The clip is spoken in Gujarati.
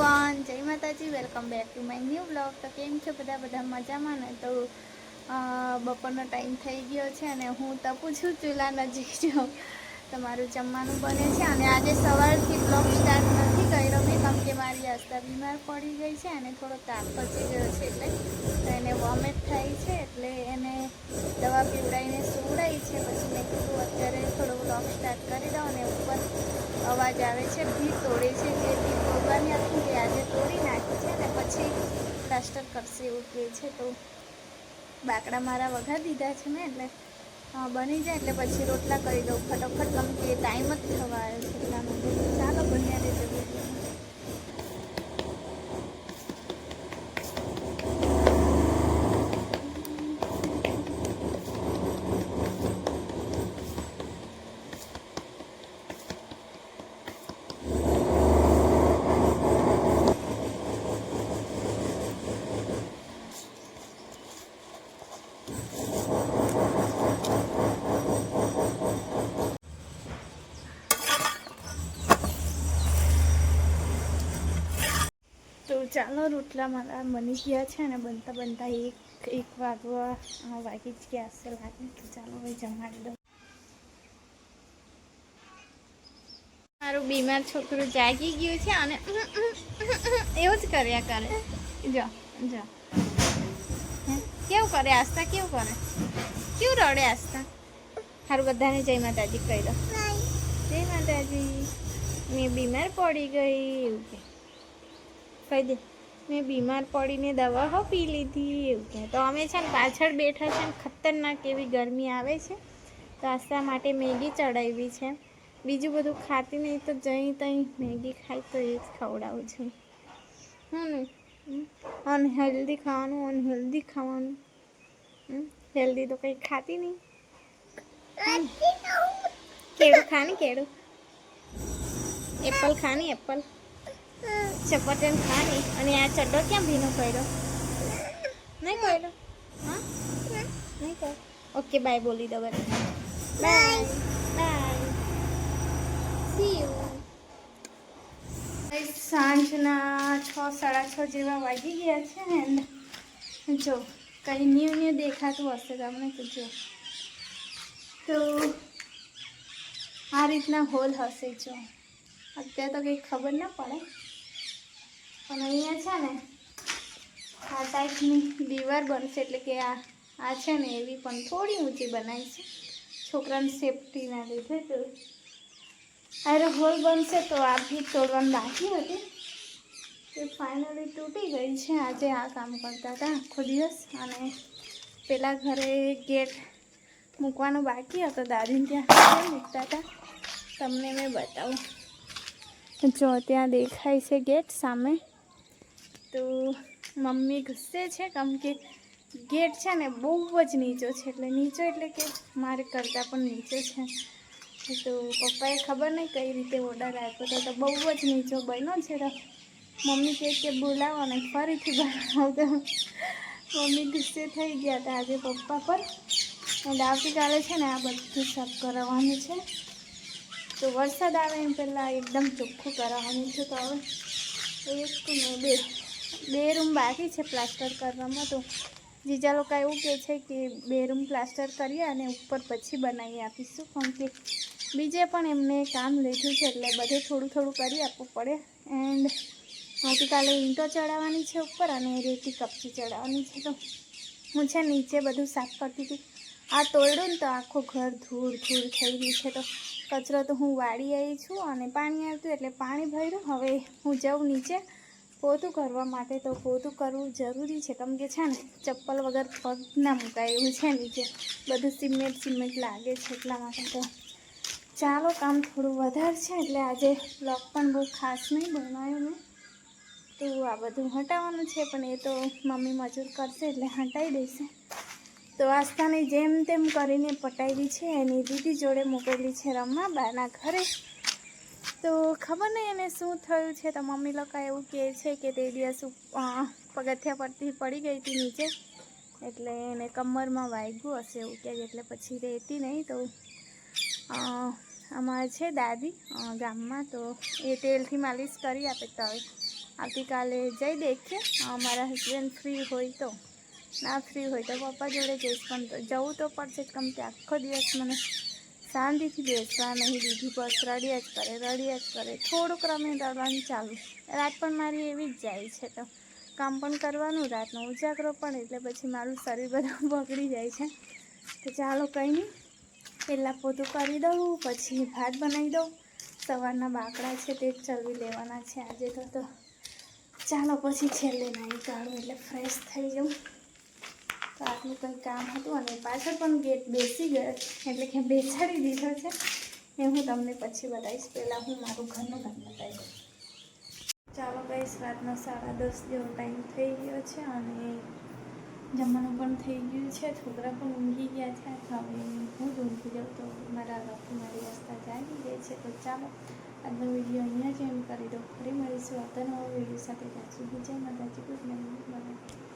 Everyone Jai Mataji welcome back to my new blog તો કેમ છો બધા? બધા મજામાં ને? તો બપોરનો ટાઈમ થઈ ગયો છે અને હું તપું છું ચૂલા નજીક છું તમારું જમવાનું બને છે. અને આજે સવારથી બ્લોગ સ્ટાર્ટ નથી કર્યો. મેં કેમ કે મારી હસ્તા બીમાર પડી ગઈ છે અને થોડો તાપ પચી ગયો છે એટલે. તો એને વોમિટ થાય છે એટલે એને દવા પીવડાવીને સુવડાવી છે. પછી મેં કીધું અત્યારે થોડો બ્લોગ સ્ટાર્ટ કરી દઉં અને ઉપર અવાજ આવે છે. ભી તોડે છે જે ભી તોડવાની હતી તે આજે તોડી નાખી છે ને પછી પ્લાસ્ટર કરશે એવું કહે છે. તો બાકડા મારા વઘાર દીધા છે મેં એટલે બની જાય એટલે પછી રોટલા કરી દઉં. ફટોફટ ગમતી ટાઈમ જ થવા આવ્યો છે. એટલા માટે ચાલો, બન્યા રહેજો. ચાલો રોટલા મારા બની ગયા છે ને બનતા બનતા એક એક વાગવા વાગી જ ગયા હશે લાગે. તો ચાલો હવે જમાડી દઉં મારું બીમાર છોકરું જાગી ગયું છે અને એવું જ કર્યા કરે. જો જો? કેવું કરે આસ્તા કેવું કરે? કેવું રડે આસ્તા સારું બધાને જય માતાજી કહી દો. જય માતાજી. મેં બીમાર પડી ગઈ એવું કે. કહી દે. મેં બીમાર પડીને દવા હો પી લીધી. એવું કહે. તો અમે છે ને પાછળ બેઠા છે ને, ખતરનાક એવી ગરમી આવે છે. તો આશા માટે મેગી ચડાવી છે. બીજું બધું ખાતી નહીં તો જઈ તઈ મેગી ખાઈ તો એ જ ખવડાવું છું. હું ને અનહેલ્ધી ખાવાનું અનહેલ્ધી ખાવાનું. હેલ્ધી તો કંઈ ખાતી નહીં. હમ. કેળું ખાની કેળું? Apple ખાની Apple. ચપરજન ખાની અને આ ચડ્ડો ક્યાં ભીનો કર્યો નહીં કર્યો હા? નહીં કર ઓકે, બાય, બોલી દો બધા બાય. બાય. સી યુ સાંજના છ, સાડા છ જેવા વાગી ગયા છે ને જો, કંઈ ન્યૂ ન્યૂ દેખાતું હશે તમને જો. તો આ રીતના હોલ હશે જો. અત્યારે તો કંઈ ખબર ના પડે. પણ અહીંયા છે ને, આ ટાઈપની દીવાર બનશે એટલે કે આ આ છે ને એવી પણ થોડી ઊંચી બનાવી છે. છોકરાની સેફટીના લીધે તો. અરે હોલ બનશે તો આ બી તોડવાનું બાકી હતી. તે ફાઇનલી તૂટી ગઈ છે. આજે આ કામ કરતા હતા આખો દિવસ અને પેલા ઘરે ગેટ મૂકવાનો બાકી હતો. દાદીને ત્યાં મૂકતા હતા. તમને મેં બતાવું. જો, ત્યાં દેખાય છે ગેટ સામે. તો મમ્મી ગુસ્સે છે, કેમ કે ગેટ છે ને બહુ જ નીચો છે. એટલે નીચો એટલે કે મારે કરતાં પણ નીચો છે. તો પપ્પાએ ખબર નહીં કઈ રીતે ઓર્ડર આપ્યો હતો તો બહુ જ નીચો બન્યો છે. તો મમ્મી કહે કે બોલાવો ને ફરીથી બનાવો મમ્મી ગુસ્સે થઈ ગયા હતા આજે પપ્પા પર. અને આવતીકાલે છે ને આ બધું સાફ કરાવવાનું છે. તો વરસાદ આવે એમ પહેલાં એકદમ ચોખ્ખું કરાવવાનું છે તો હવે એક ને બે બે રૂમ બાકી છે પ્લાસ્ટર કરવામાં તો જીજા લોકો એવું કહે છે કે બે રૂમ પ્લાસ્ટર કરીએ અને ઉપર પછી બનાવી આપીશું કારણ કે બીજે પણ એમને કામ લીધું છે એટલે બધે થોડું થોડું કરી આપવું પડે. એન્ડ આવતીકાલે ઈંટો ચડાવવાની છે ઉપર અને રેતી કપચી ચડાવવાની છે તો હું છે નીચે બધું સાફ કરતી હતી. આ તોડ્યું ને તો આખું ઘર ધૂળ ધૂળ થઈ ગયું છે. તો કચરો તો હું વાળી આવી છું અને પાણી આવતું એટલે પાણી ભર્યું. હવે હું જાઉં નીચે પોતું કરવા માટે. તો પોતું કરવું જરૂરી છે. કેમ કે છે ને, ચપ્પલ વગર પગ ના મુકાય એવું છે નીચે. બધું સિમેન્ટ સિમેન્ટ લાગે છે એટલા માટે તો. ચાલો, કામ થોડું વધારે છે એટલે આજે બ્લોગ પણ બહુ ખાસ નહીં બનાવ્યું મેં. તો આ બધું હટાવવાનું છે, પણ એ તો મમ્મી મજૂર કરશે એટલે હટાવી દેશે. તો આસ્થાને જેમ તેમ કરીને પટાવી છે એની દીદી જોડે મૂકેલી છે રમવા બાના ઘરે. તો ખબર નહીં એને શું થયું છે તો મમ્મી લોકો એવું કહે છે કે તે દિવસ પગથિયા પરથી પડી ગઈ હતી નીચે. એટલે એને કમરમાં વાગ્યું હશે એવું કહે એટલે પછી રહેતી નહીં તો અમારે છે દાદી ગામમાં તો એ તેલથી માલિશ કરી આપે તો આવતીકાલે જઈ દેખીએ, અમારા હસબન્ડ ફ્રી હોય તો. ના ફ્રી હોય તો પપ્પા જોડે જઈશ, પણ જવું તો પડશે જ. કે આખો દિવસ મને શાંતિથી બેસવા નહીં દીધી, બસ રડ્યા જ કરે, રડ્યા જ કરે. થોડુંક રમે રડવાનું ચાલુ. રાત પણ મારી એવી જ જાય છે તો કામ પણ કરવાનું, રાતનો ઉજાગરો પણ, એટલે પછી મારું શરીર બધું બગડી જાય છે. તો ચાલો કંઈ નહીં, પહેલાં પોતું કરી દઉં, પછી ભાત બનાવી દઉં. સવારના બાકડા છે તે જ ચલવી લેવાના છે આજે તો તો. ચાલો પછી છેલ્લે નાહી કાઢું, એટલે ફ્રેશ થઈ જાઉં. આટલું કંઈ કામ હતું અને પાછળ પણ ગેટ બેસી ગયો. એટલે કે બેસાડી દીધો છે. એ હું તમને પછી બતાવીશ. પહેલાં હું મારું ઘરનું કામ બતાવી દઉં. ચાલો ગઈશ રાતના સાડા દસ જેવો ટાઈમ થઈ ગયો છે અને જમવાનું પણ થઈ ગયું છે. છોકરા પણ ઊંઘી ગયા છે. હવે હું જ ઊંઘી જાઉં તો મારા લોકો મારી રસ્તા જાગી ગયા છે. તો ચાલો, આજનો વીડિયો અહીંયા જ એમ કરી દો ફરી મળીશું. આવતા નવા વીડિયો સાથે ત્યાં સુધી જય માતાજી. Good night